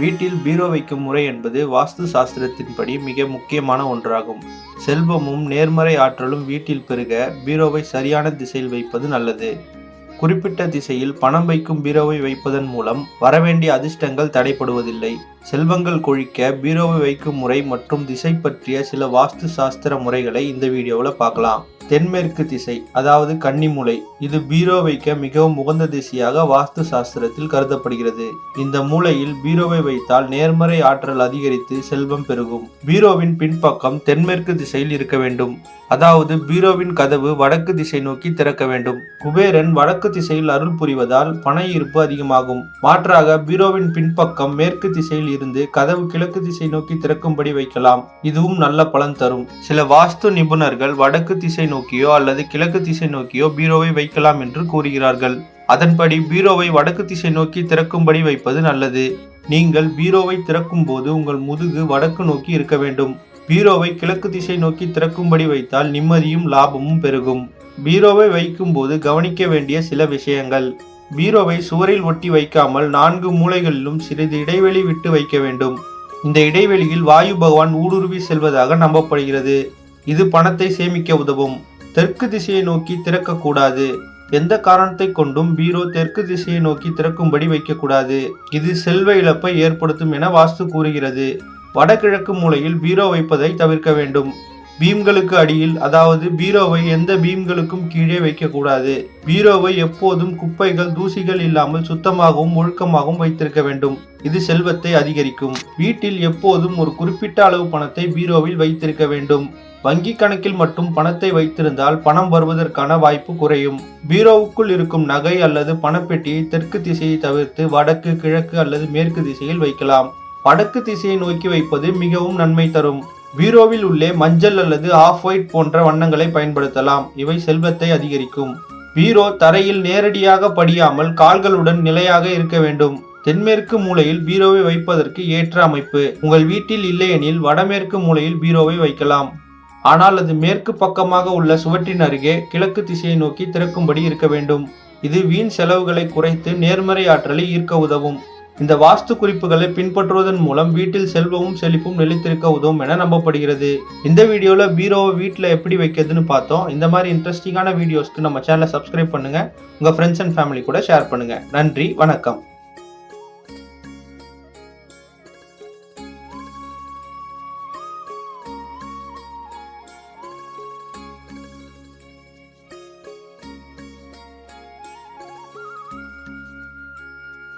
வீட்டில் பீரோ வைக்கும் முறை என்பது வாஸ்து சாஸ்திரத்தின்படி மிக முக்கியமான ஒன்றாகும். செல்வமும் நேர்மறை ஆற்றலும் வீட்டில் பெருக பீரோவை சரியான திசையில் வைப்பது நல்லது. குறிப்பிட்ட திசையில் பணம் வைக்கும் பீரோவை வைப்பதன் மூலம் வரவேண்டிய அதிர்ஷ்டங்கள் தடைப்படுவதில்லை. செல்வங்கள் கொழிக்க பீரோவை வைக்கும் முறை மற்றும் திசை பற்றிய சில வாஸ்து சாஸ்திர முறைகளை இந்த வீடியோவில் பார்க்கலாம். தென்மேற்கு திசை அதாவது கன்னிமூலை இது பீரோ வைக்க மிகவும் உகந்த திசையாக வாஸ்து சாஸ்திரத்தில் கருதப்படுகிறது. இந்த மூலையில் பீரோவை வைத்தால் நேர்மறை ஆற்றல் அதிகரித்து செல்வம் பெருகும். பீரோவின் பின்பக்கம் தென்மேற்கு திசையில் இருக்க வேண்டும். அதாவது பீரோவின் கதவு வடக்கு திசை நோக்கி திறக்க வேண்டும். குபேரன் வடக்கு திசையில் அருள் புரிவதால் பண ஈர்ப்பு அதிகமாகும். மாற்றாக பீரோவின் பின்பக்கம் மேற்கு திசையில் இருந்து கதவு கிழக்கு திசை நோக்கி திறக்கும்படி வைக்கலாம். இதுவும் நல்ல பலன் தரும். சில வாஸ்து நிபுணர்கள் வடக்கு திசை நோக்கியோ அல்லது கிழக்கு திசை நோக்கியோ பீரோவை வைக்கலாம் என்று கூறுகிறார்கள். அதன்படி பீரோவை வடக்கு திசை நோக்கி திறக்கும்படி வைப்பது நல்லது. நீங்கள் பீரோவை திறக்கும் போது உங்கள் முதுகு வடக்கு நோக்கி இருக்க வேண்டும். பீரோவை கிழக்கு திசை நோக்கி திறக்கும்படி வைத்தால் நிம்மதியும் லாபமும் பெருகும். பீரோவை வைக்கும்போது கவனிக்க வேண்டிய சில விஷயங்கள். பீரோவை சுவரில் ஒட்டி வைக்காமல் நான்கு மூலைகளிலும் சிறிது இடைவெளி விட்டு வைக்க வேண்டும். இந்த இடைவெளியில் வாயு பகவான் ஊடுருவி செல்வதாக நம்பப்படுகிறது. இது பணத்தை சேமிக்க உதவும். தெற்கு திசையை நோக்கி திறக்கக்கூடாது. எந்த காரணத்தை கொண்டும் பீரோ தெற்கு திசையை நோக்கி திறக்கும்படி வைக்கக்கூடாது. இது செல்வ இழப்பை ஏற்படுத்தும் என வாஸ்து கூறுகிறது. வடகிழக்கு மூலையில் பீரோ வைப்பதை தவிர்க்க வேண்டும். பீம்களுக்கு அடியில் அதாவது பீரோவை எந்த பீம்களுக்கும் கீழே வைக்கக்கூடாது. பீரோவை எப்போதும் குப்பைகள் தூசிகள் இல்லாமல் சுத்தமாகவும் ஒழுக்கமாகவும் வைத்திருக்க வேண்டும். இது செல்வத்தை அதிகரிக்கும். வீட்டில் எப்போதும் ஒரு குறிப்பிட்ட அளவு பணத்தை பீரோவில் வைத்திருக்க வேண்டும். வங்கி கணக்கில் மட்டும் பணத்தை வைத்திருந்தால் பணம் வருவதற்கான வாய்ப்பு குறையும். பீரோவுக்குள் இருக்கும் நகை அல்லது பணப்பெட்டியை தெற்கு திசையை தவிர்த்து வடக்கு கிழக்கு அல்லது மேற்கு திசையில் வைக்கலாம். வடக்கு திசையை நோக்கி வைப்பது மிகவும் நன்மை தரும். பீரோவில் உள்ளே மஞ்சள் அல்லது ஆஃப் ஒயிட் போன்ற வண்ணங்களை பயன்படுத்தலாம். இவை செல்வத்தை அதிகரிக்கும். பீரோ தரையில் நேரடியாக படியாமல் கால்களுடன் நிலையாக இருக்க வேண்டும். தென்மேற்கு மூலையில் பீரோவை வைப்பதற்கு ஏற்ற அமைப்பு. உங்கள் வீட்டில் இல்லையெனில் வடமேற்கு மூலையில் பீரோவை வைக்கலாம். ஆனால் அது மேற்கு பக்கமாக உள்ள சுவற்றின் அருகே கிழக்கு திசையை நோக்கி திறக்கும்படி இருக்க வேண்டும். இது வீண் செலவுகளை குறைத்து நேர்மறை ஆற்றலை ஈர்க்க உதவும். இந்த வாஸ்து குறிப்புகளை பின்பற்றுவதன் மூலம் வீட்டில் செல்வமும் செழிப்பும் நிலைத்திருக்க உதவும் என நம்பப்படுகிறது. இந்த வீடியோவில் பீரோவை வீட்டில் எப்படி வைக்கிறதுன்னு பார்த்தோம். இந்த மாதிரி இன்ட்ரெஸ்டிங்கான வீடியோஸ்க்கு நம்ம சேனலை சப்ஸ்கிரைப் பண்ணுங்கள் உங்கள் ஃப்ரெண்ட்ஸ் அண்ட் ஃபேமிலி கூட ஷேர் பண்ணுங்கள் நன்றி வணக்கம்.